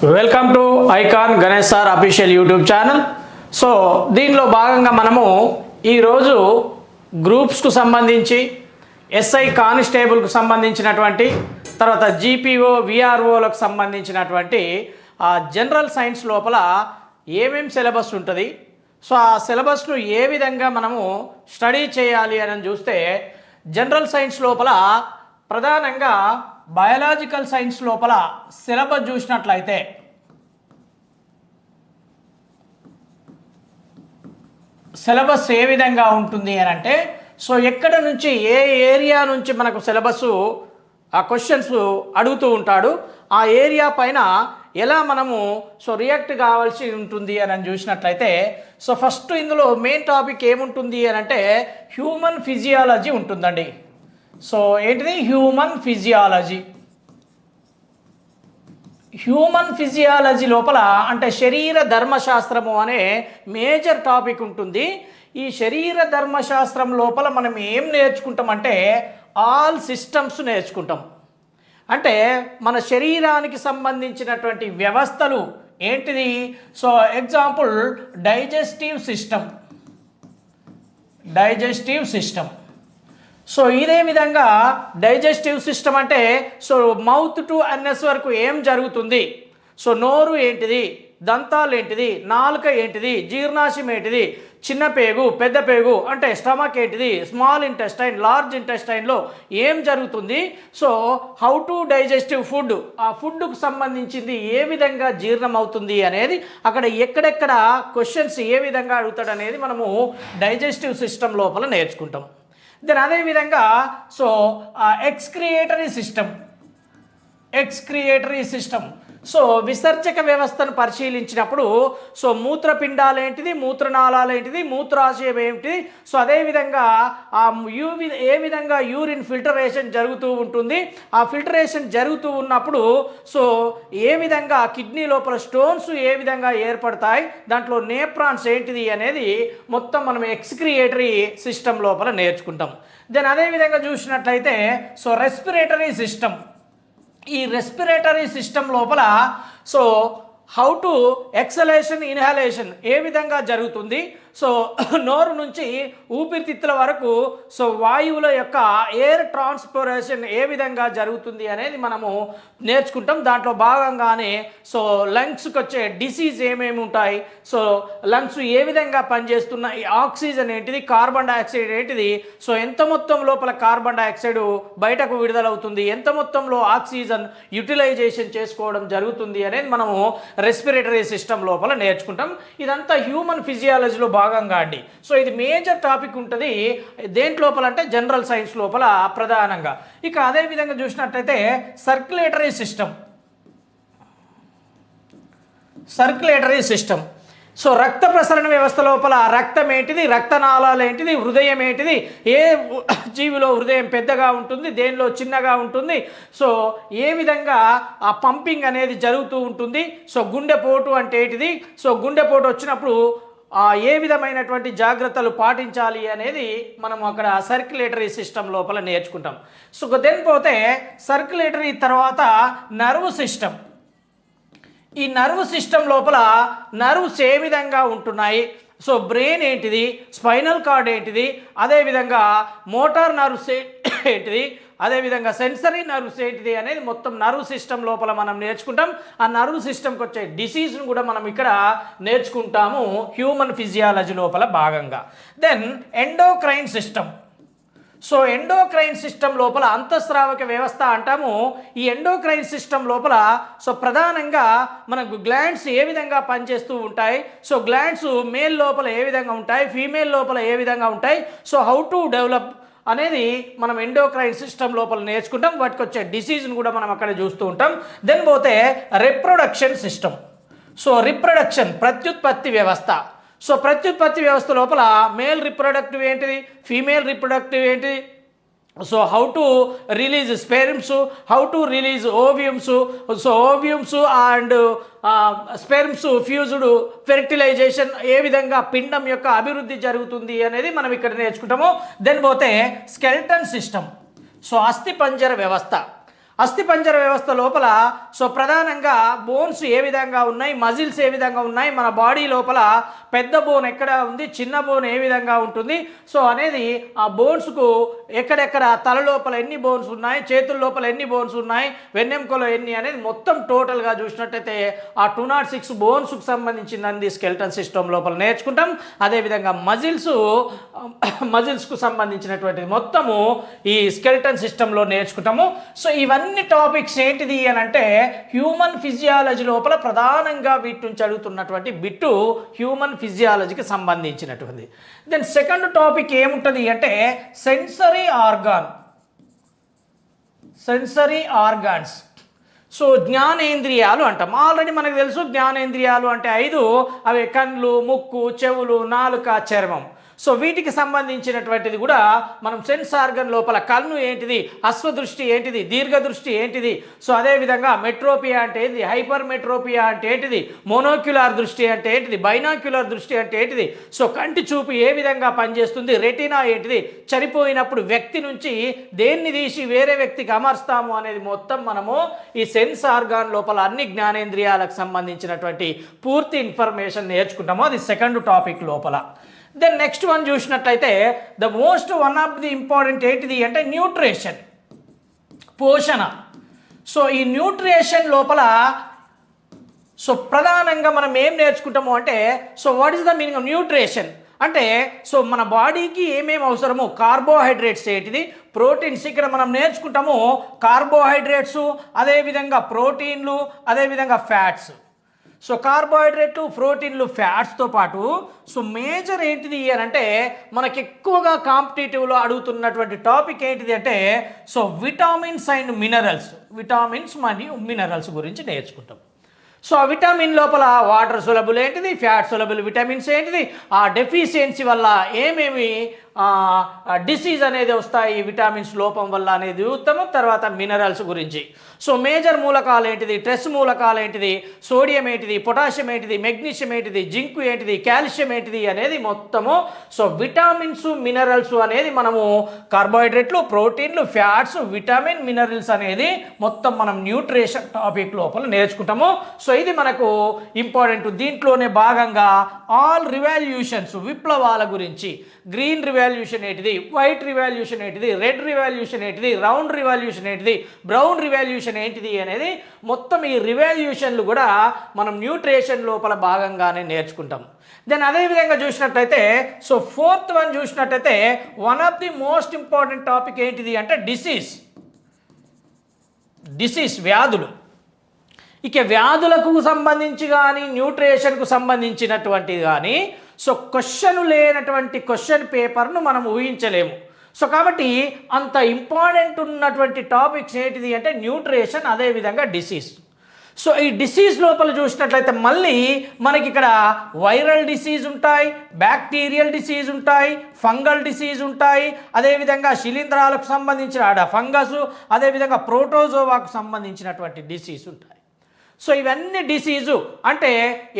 Welcome to Icon Ganesh sir official YouTube channel so దీనిలో భాగంగా మనము ఈరోజు గ్రూప్స్కు సంబంధించి ఎస్ఐ కానిస్టేబుల్కు సంబంధించినటువంటి తర్వాత జీపీఓ విఆర్ఓలకు సంబంధించినటువంటి ఆ జనరల్ సైన్స్ లోపల ఏమేం సిలబస్ ఉంటుంది? సో ఆ సిలబస్ను ఏ విధంగా మనము స్టడీ చేయాలి అని చూస్తే జనరల్ సైన్స్ లోపల ప్రధానంగా బయాలజికల్ సైన్స్ లోపల సిలబస్ చూసినట్లయితే సిలబస్ ఏ విధంగా ఉంటుంది అని అంటే సో ఎక్కడ నుంచి ఏ ఏరియా నుంచి మనకు సిలబస్ ఆ క్వశ్చన్స్ అడుగుతూ ఉంటాడు ఆ ఏరియా పైన ఎలా మనము సో రియాక్ట్ కావాల్సి ఉంటుంది అని అని చూసినట్లయితే సో ఫస్ట్ ఇందులో మెయిన్ టాపిక్ ఏముంటుంది అని అంటే హ్యూమన్ ఫిజియాలజీ ఉంటుందండి. సో ఏంటిది? హ్యూమన్ ఫిజియాలజీ హ్యూమన్ ఫిజియాలజీ లోపల అంటే శరీర ధర్మశాస్త్రము అనే మేజర్ టాపిక్ ఉంటుంది. ఈ శరీర ధర్మశాస్త్రం లోపల మనం ఏం నేర్చుకుంటామంటే ఆల్ సిస్టమ్స్ నేర్చుకుంటాం. అంటే మన శరీరానికి సంబంధించినటువంటి వ్యవస్థలు ఏంటిది? So example digestive system. Digestive system. So ఇదే విధంగా డైజెస్టివ్ సిస్టమ్ అంటే సో మౌత్ టు అన్నెస్ వరకు ఏం జరుగుతుంది? సో నోరు ఏంటిది? దంతాలు ఏంటిది? నాలుక ఏంటిది? జీర్ణాశయం ఏంటిది? చిన్న పేగు పెద్ద పేగు అంటే స్టమక్ ఏంటిది? స్మాల్ ఇంటెస్టైన్ లార్జ్ ఇంటెస్టైన్లో ఏం జరుగుతుంది? So how to digestive food ఆ ఫుడ్కు సంబంధించింది ఏ విధంగా జీర్ణం అవుతుంది అనేది అక్కడ ఎక్కడెక్కడ క్వశ్చన్స్ ఏ విధంగా అడుగుతాడనేది మనము డైజెస్టివ్ సిస్టమ్ లోపల నేర్చుకుంటాం. దెన్ అదేవిధంగా so excretory system excretory system. So విసర్జక వ్యవస్థను పరిశీలించినప్పుడు సో మూత్రపిండాలు ఏంటిది మూత్రనాళాలు ఏంటిది మూత్రాశయం ఏమిటి? సో అదేవిధంగా ఆ యూ వి- ఏ విధంగా యూరిన్ ఫిల్టరేషన్ జరుగుతూ ఉంటుంది? ఆ ఫిల్టరేషన్ జరుగుతూ ఉన్నప్పుడు సో ఏ విధంగా కిడ్నీ లోపల స్టోన్స్ ఏ విధంగా ఏర్పడతాయి? దాంట్లో నేప్రాన్స్ ఏంటిది అనేది మొత్తం మనం ఎక్స్క్రియేటరీ సిస్టమ్ లోపల నేర్చుకుంటాం. దెన్ అదేవిధంగా చూసినట్లయితే సో రెస్పిరేటరీ సిస్టమ్. ఈ రెస్పిరేటరీ సిస్టమ్ లోపల so how to exhalation inhalation ఏ విధంగా జరుగుతుంది? సో నోరు నుంచి ఊపిరితిత్తుల వరకు సో వాయువుల యొక్క ఎయిర్ ట్రాన్స్పోరేషన్ ఏ విధంగా జరుగుతుంది అనేది మనము నేర్చుకుంటాం. దాంట్లో భాగంగానే సో లంగ్స్కి వచ్చే డిసీజ్ ఏమేమి ఉంటాయి? సో లంగ్స్ ఏ విధంగా పనిచేస్తున్నాయి ఆక్సిజన్ ఏంటిది? కార్బన్ డైఆక్సైడ్ ఏంటిది? సో ఎంత మొత్తం లోపల కార్బన్ డైఆక్సైడ్ బయటకు విడుదలవుతుంది? ఎంత మొత్తంలో ఆక్సిజన్ యూటిలైజేషన్ చేసుకోవడం జరుగుతుంది అనేది మనము రెస్పిరేటరీ సిస్టమ్ లోపల నేర్చుకుంటాం. ఇదంతా హ్యూమన్ ఫిజియాలజీలో భాగంగా అండి. సో ఇది మేజర్ టాపిక్ ఉంటుంది. దేంట్ లోపల అంటే జనరల్ సైన్స్ లోపల ప్రధానంగా. ఇక అదే విధంగా చూసినట్టయితే circulatory system. Circulatory system. So రక్త ప్రసరణ వ్యవస్థ లోపల రక్తం ఏంటిది? రక్తనాళాలు ఏంటిది? హృదయం ఏంటిది? ఏ జీవిలో హృదయం పెద్దగా ఉంటుంది? దేనిలో చిన్నగా ఉంటుంది? సో ఏ విధంగా ఆ పంపింగ్ అనేది జరుగుతూ ఉంటుంది? సో గుండెపోటు అంటే ఏంటిది? సో గుండెపోటు వచ్చినప్పుడు ఏ విధమైనటువంటి జాగ్రత్తలు పాటించాలి అనేది మనం అక్కడ సర్క్యులేటరీ సిస్టమ్ లోపల నేర్చుకుంటాం. సో దెన్ పోతే సర్క్యులేటరీ తర్వాత నర్వ్ సిస్టమ్. ఈ నర్వ్ సిస్టమ్ లోపల నర్వ్స్ ఏ విధంగా ఉంటున్నాయి? సో బ్రెయిన్ ఏంటిది? స్పైనల్ కార్డ్ ఏంటిది? అదేవిధంగా మోటార్ నర్వ్స్ ఏంటిది? అదేవిధంగా సెన్సరీ నర్వ్స్ ఏంటిది అనేది మొత్తం నర్వ్ సిస్టమ్ లోపల మనం నేర్చుకుంటాం. ఆ నర్వ్ సిస్టమ్కి వచ్చే డిసీజ్ను కూడా మనం ఇక్కడ నేర్చుకుంటాము హ్యూమన్ ఫిజియాలజీ లోపల భాగంగా. Then endocrine system so endocrine system లోపల అంతఃస్రావక వ్యవస్థ అంటాము. ఈ ఎండోక్రైన్ సిస్టమ్ లోపల సో ప్రధానంగా మనకు గ్లాండ్స్ ఏ విధంగా పనిచేస్తూ ఉంటాయి? సో గ్లాండ్స్ మేల్ లోపల ఏ విధంగా ఉంటాయి? ఫీమేల్ లోపల ఏ విధంగా ఉంటాయి? సో హౌ టు డెవలప్ అనేది మనం ఎండోక్రైన్ సిస్టమ్ లోపల నేర్చుకుంటాం. వాటికి వచ్చే డిసీజ్ను కూడా మనం అక్కడ చూస్తూ ఉంటాం. దెన్ పోతే రిప్రొడక్షన్ సిస్టమ్ సో రిప్రొడక్షన్ ప్రత్యుత్పత్తి వ్యవస్థ. సో ప్రత్యుత్పత్తి వ్యవస్థ లోపల మేల్ రిప్రొడక్టివ్ ఏంటిది? ఫీమేల్ రిప్రొడక్టివ్ ఏంటిది? So how to release sperms how to release ovums so ovums and sperms fused fertilisation ఏ విధంగా పిండం యొక్క అభివృద్ధి జరుగుతుంది అనేది మనం ఇక్కడ నేర్చుకుంటాము. దెన్ పోతే స్కెల్టన్ సిస్టమ్ సో అస్థి పంజర వ్యవస్థ. అస్థిపంజర వ్యవస్థ లోపల సో ప్రధానంగా బోన్స్ ఏ విధంగా ఉన్నాయి మజిల్స్ ఏ విధంగా ఉన్నాయి మన బాడీ లోపల పెద్ద బోన్ ఎక్కడ ఉంది చిన్న బోన్ ఏ విధంగా ఉంటుంది సో అనేది ఆ బోన్స్కు ఎక్కడెక్కడ తల లోపల ఎన్ని బోన్స్ ఉన్నాయి చేతుల లోపల ఎన్ని బోన్స్ ఉన్నాయి వెన్నెముకలో ఎన్ని అనేది మొత్తం టోటల్గా చూసినట్టయితే ఆ టూ నాట్ సిక్స్ బోన్స్కు సంబంధించింది స్కెల్టన్ సిస్టమ్ లోపల నేర్చుకుంటాం. అదేవిధంగా మజిల్స్ మజిల్స్కు సంబంధించినటువంటిది మొత్తము ఈ స్కెల్టన్ సిస్టంలో నేర్చుకుంటాము. సో ఇవన్నీ కొన్ని టాపిక్స్ ఏంటిది అని అంటే హ్యూమన్ ఫిజియాలజీ లోపల ప్రధానంగా వీటి నుంచి అడుగుతున్నటువంటి బిట్టు హ్యూమన్ ఫిజియాలజీకి సంబంధించినటువంటిది. దెన్ సెకండ్ టాపిక్ ఏముంటుంది అంటే sensory organ. Sensory organs. So జ్ఞానేంద్రియాలు అంటాం. ఆల్రెడీ మనకు తెలుసు జ్ఞానేంద్రియాలు అంటే ఐదు. అవి కళ్ళు ముక్కు చెవులు నాలుక చర్మం. సో వీటికి సంబంధించినటువంటిది కూడా మనం సెన్స్ ఆర్గన్ లోపల కన్ను ఏంటిది అశ్వదృష్టి ఏంటిది దీర్ఘదృష్టి ఏంటిది సో అదేవిధంగా మెట్రోపియా అంటే ఏంటిది హైపర్ మెట్రోపియా అంటే ఏంటిది మోనోక్యులార్ దృష్టి అంటే ఏంటిది బైనాక్యులర్ దృష్టి అంటే ఏంటిది సో కంటి చూపు ఏ విధంగా పనిచేస్తుంది రెటీనా ఏంటిది చనిపోయినప్పుడు వ్యక్తి నుంచి దేన్ని తీసి వేరే వ్యక్తికి అమర్స్తాము అనేది మొత్తం మనము ఈ సెన్స్ ఆర్గాన్ లోపల అన్ని జ్ఞానేంద్రియాలకు సంబంధించినటువంటి పూర్తి ఇన్ఫర్మేషన్ నేర్చుకుంటాము. అది సెకండ్ టాపిక్ లోపల. దెన్ నెక్స్ట్ వన్ చూసినట్లయితే the most one of the important ఏంటిది అంటే న్యూట్రిషన్ పోషణ. సో ఈ న్యూట్రిషన్ లోపల సో ప్రధానంగా మనం ఏం నేర్చుకుంటాము అంటే so what is the meaning of nutrition అంటే సో మన బాడీకి ఏమేమి అవసరమో కార్బోహైడ్రేట్స్ ఏంటిది? ప్రోటీన్స్ ఇక్కడ మనం నేర్చుకుంటాము కార్బోహైడ్రేట్స్ అదేవిధంగా ప్రోటీన్లు అదేవిధంగా ఫ్యాట్స్ సో కార్బోహైడ్రేట్లు ప్రోటీన్లు ఫ్యాట్స్తో పాటు సో మేజర్ ఏంటిది అని అంటే మనకి ఎక్కువగా కాంపిటేటివ్లో అడుగుతున్నటువంటి టాపిక్ ఏంటిది అంటే so vitamins and minerals. Vitamins మరియు మినరల్స్ గురించి నేర్చుకుంటాం. సో ఆ విటమిన్ లోపల వాటర్ సులభులు ఏంటిది? ఫ్యాట్ సులభులు విటమిన్స్ ఏంటిది? ఆ డెఫిషియన్సీ వల్ల ఏమేమి డిసీజ్ అనేది వస్తాయి విటమిన్స్ లోపం వల్ల అనేది ఉత్తమం తర్వాత మినరల్స్ గురించి. సో మేజర్ మూలకాలు ఏంటిది? ట్రెస్ మూలకాలు ఏంటిది? సోడియం ఏంటిది? పొటాషియం ఏంటిది? మెగ్నీషియం ఏంటిది? జింక్ ఏంటిది? కాల్షియం ఏంటిది? అనేది మొత్తము సో విటామిన్స్ మినరల్స్ అనేది మనము కార్బోహైడ్రేట్లు ప్రోటీన్లు ఫ్యాట్స్ విటమిన్ మినరల్స్ అనేది మొత్తం మనం న్యూట్రిషన్ టాపిక్ లోపల నేర్చుకుంటాము. సో ఇది మనకు ఇంపార్టెంట్ దీంట్లోనే భాగంగా ఆల్ రివాల్యూషన్స్ విప్లవాల గురించి గ్రీన్ రివాల్యూషన్ ఏంటిది? వైట్ రివాల్యూషన్ ఏంటిది? రెడ్ రివాల్యూషన్ ఏంటిది? రౌండ్ రివాల్యూషన్ ఏంటిది? బ్రౌన్ రివాల్యూషన్ ఏంటిది అనేది మొత్తం ఈ రివాల్యూషన్లు కూడా మనం న్యూట్రిషన్ లోపల భాగంగానే నేర్చుకుంటాం. దెన్ అదేవిధంగా చూసినట్లయితే సో ఫోర్త్ వన్ చూసినట్లయితే one of the most important topic ఏంటిది అంటే డిసీజ్ డిసీజ్ వ్యాధులు. ఇక వ్యాధులకు సంబంధించి కానీ న్యూట్రిషన్కు సంబంధించినటువంటిది కానీ సో క్వశ్చన్ లేనటువంటి క్వశ్చన్ పేపర్ను మనం ఊహించలేము. సో కాబట్టి అంత ఇంపార్టెంట్ ఉన్నటువంటి టాపిక్స్ ఏంటిది అంటే న్యూట్రిషన్ అదేవిధంగా డిసీజ్ సో ఈ డిసీజ్ లోపల చూసినట్లయితే మళ్ళీ మనకి ఇక్కడ వైరల్ డిసీజ్ ఉంటాయి బ్యాక్టీరియల్ డిసీజ్ ఉంటాయి ఫంగల్ డిసీజ్ ఉంటాయి అదేవిధంగా శిలీంధ్రాలకు సంబంధించిన ఆడ ఫంగస్ అదేవిధంగా ప్రోటోజోవాకు సంబంధించినటువంటి డిసీజ్ ఉంటాయి. సో ఇవన్నీ డిసీజు అంటే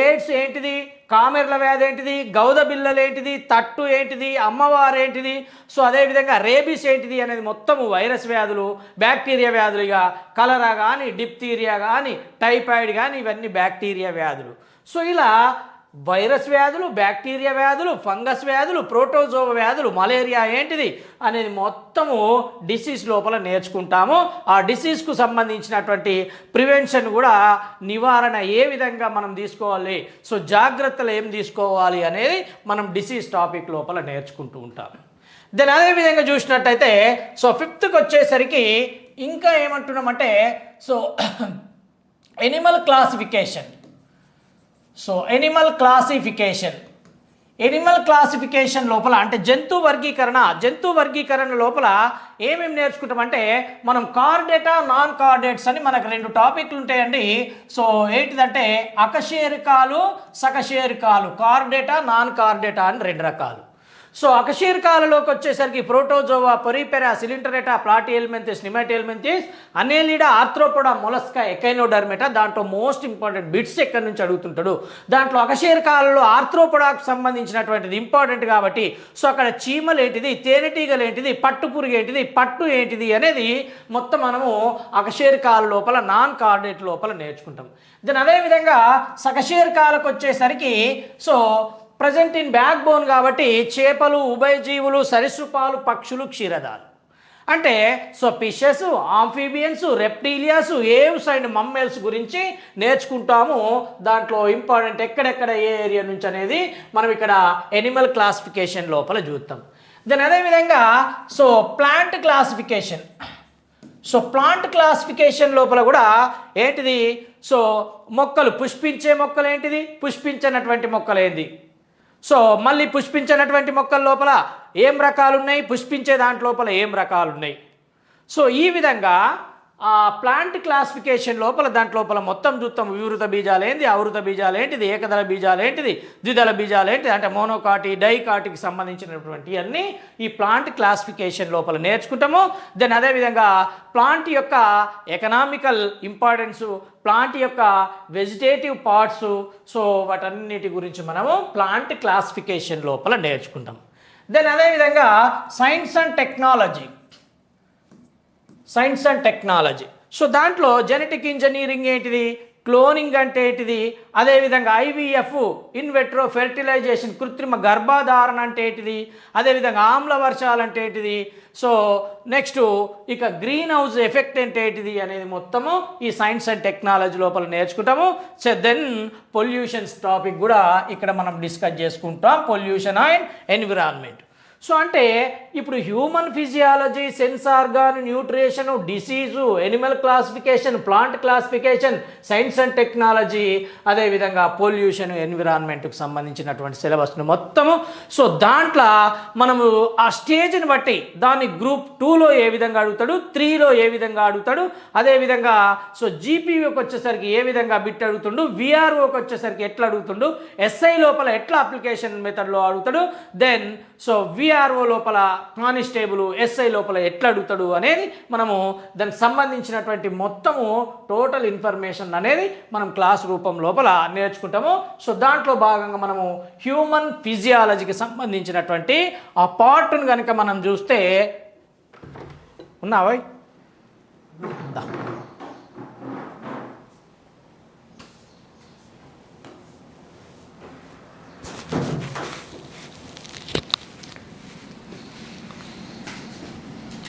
ఎయిడ్స్ ఏంటిది? కామెర్ల వ్యాధి ఏంటిది? గౌద బిల్లలు ఏంటిది? తట్టు ఏంటిది? అమ్మవారు ఏంటిది? సో అదేవిధంగా రేబీస్ ఏంటిది అనేది మొత్తము వైరస్ వ్యాధులు బ్యాక్టీరియా వ్యాధులుగా కలరా కానీ డిప్తీరియా కానీ టైఫాయిడ్ కానీ ఇవన్నీ బ్యాక్టీరియా వ్యాధులు. సో ఇలా వైరస్ వ్యాధులు బ్యాక్టీరియా వ్యాధులు ఫంగస్ వ్యాధులు ప్రోటోజోవ వ్యాధులు మలేరియా ఏంటిది అనేది మొత్తము డిసీజ్ లోపల నేర్చుకుంటాము. ఆ డిసీజ్కు సంబంధించినటువంటి ప్రివెన్షన్ కూడా నివారణ ఏ విధంగా మనం తీసుకోవాలి సో జాగ్రత్తలు ఏం తీసుకోవాలి అనేది మనం డిసీజ్ టాపిక్ లోపల నేర్చుకుంటూ ఉంటాం. దెన్ అదేవిధంగా చూసినట్టయితే సో ఫిఫ్త్కి వచ్చేసరికి ఇంకా ఏమంటున్నామంటే so animal classification. So animal classification animal classification లోపల అంటే జంతు వర్గీకరణ. జంతు వర్గీకరణ లోపల ఏమేమి నేర్చుకుంటామంటే మనం కార్డేటా నాన్ కార్డేట్స్ అని మనకు రెండు టాపిక్లు ఉంటాయండి. సో ఏంటిదంటే అకశేరుకాలు సకశేరుకాలు. కార్డేటా నాన్ కార్డేటా అని రెండు రకాలు. సో అకశీర్కాలలోకి వచ్చేసరికి Protozoa Porifera Coelenterata Platyhelminthes Nemathelminthes Annelida Arthropoda Mollusca Echinodermata దాంట్లో మోస్ట్ ఇంపార్టెంట్ బిట్స్ ఎక్కడి నుంచి అడుగుతుంటాడు? దాంట్లో అకశీర్కాలలో ఆర్థ్రోపోడాకు సంబంధించినటువంటిది ఇంపార్టెంట్ కాబట్టి సో అక్కడ చీమలు ఏంటిది? తేనెటీగలు ఏంటిది? పట్టు పురుగు ఏంటిది? పట్టు ఏంటిది? అనేది మొత్తం మనము అకశేరుకాల లోపల నాన్ కార్డేట్ లోపల నేర్చుకుంటాం. దీని అదేవిధంగా సకశేరుకాలకు వచ్చేసరికి so present in back bone కాబట్టి చేపలు ఉభయజీవులు సరీసృపాలు పక్షులు క్షీరదాలు. అంటే so fishes amphibians reptilias aves and mammals గురించి నేర్చుకుంటాము. దాంట్లో ఇంపార్టెంట్ ఎక్కడెక్కడ ఏ ఏరియా నుంచి అనేది మనం ఇక్కడ ఎనిమల్ క్లాసిఫికేషన్ లోపల చూస్తాం దెన్ అదేవిధంగా so plant classification. So plant classification లోపల కూడా ఏంటిది? సో మొక్కలు పుష్పించే మొక్కలు ఏంటిది? పుష్పించినటువంటి మొక్కలు ఏంది? సో మళ్ళీ పుష్పించినటువంటి మొక్కల లోపల ఏం రకాలు ఉన్నాయి పుష్పించే దాంట్లోపల ఏం రకాలున్నాయి? సో ఈ విధంగా ఆ ప్లాంట్ క్లాసిఫికేషన్ లోపల దాంట్ లోపల మొత్తం చూస్తాం వివృత బీజాలు ఏంటి అవృత బీజాలు ఏంటిది ఏకదళ బీజాలు ఏంటిది ద్విదళ బీజాలు ఏంటిది అంటే మోనోకాటి డైకాటికి సంబంధించినటువంటి అన్నీ ఈ ప్లాంట్ క్లాసిఫికేషన్ లోపల నేర్చుకుంటాము. దెన్ అదేవిధంగా ప్లాంట్ యొక్క ఎకనామికల్ ఇంపార్టెన్స్ ప్లాంట్ యొక్క వెజిటేటివ్ పార్ట్స్ సో వాటన్నిటి గురించి మనము ప్లాంట్ క్లాసిఫికేషన్ లోపల నేర్చుకుంటాం దెన్ అదేవిధంగా science and technology. Science and technology. So దాంట్లో జెనెటిక్ ఇంజనీరింగ్ ఏంటిది? క్లోనింగ్ అంటే ఏంటిది? అదేవిధంగా ఐవీఎఫ్ ఇన్వెట్రో ఫెర్టిలైజేషన్ కృత్రిమ గర్భధారణ అంటే ఏంటిది? అదేవిధంగా ఆమ్ల వర్షాలు అంటే ఏంటిది? సో నెక్స్ట్ ఇక గ్రీన్ హౌస్ ఎఫెక్ట్ అంటే ఏంటిది అనేది మొత్తము ఈ సైన్స్ అండ్ టెక్నాలజీ లోపల నేర్చుకుంటాము. సో దెన్ పొల్యూషన్స్ టాపిక్ కూడా ఇక్కడ మనం డిస్కస్ చేసుకుంటాం. Pollution and environment. సో అంటే ఇప్పుడు human physiology sense organ nutrition disease animal classification plant classification science and technology అదేవిధంగా పొల్యూషన్ ఎన్విరాన్మెంట్కి సంబంధించినటువంటి సిలబస్ను మొత్తము. సో దాంట్లో మనము ఆ స్టేజ్ని బట్టి దాన్ని గ్రూప్ టూలో ఏ విధంగా అడుగుతాడు త్రీలో ఏ విధంగా అడుగుతాడు అదేవిధంగా సో జీపీఓకి వచ్చేసరికి ఏ విధంగా బిట్ అడుగుతుండు విఆర్ఓకి వచ్చేసరికి ఎట్లా అడుగుతుండు ఎస్ఐ లోపల ఎట్లా అప్లికేషన్ మెథడ్లో అడుగుతాడు దెన్ సో డిఆర్ఓ లోపల కానిస్టేబుల్ ఎస్ఐ లోపల ఎట్లా అడుగుతాడు అనేది మనము దానికి సంబంధించినటువంటి మొత్తము టోటల్ ఇన్ఫర్మేషన్ అనేది మనం క్లాస్ రూపం లోపల నేర్చుకుంటాము. సో దాంట్లో భాగంగా మనము హ్యూమన్ ఫిజియాలజీకి సంబంధించినటువంటి ఆ పార్ట్ను కనుక మనం చూస్తే ఉన్నావా? దా.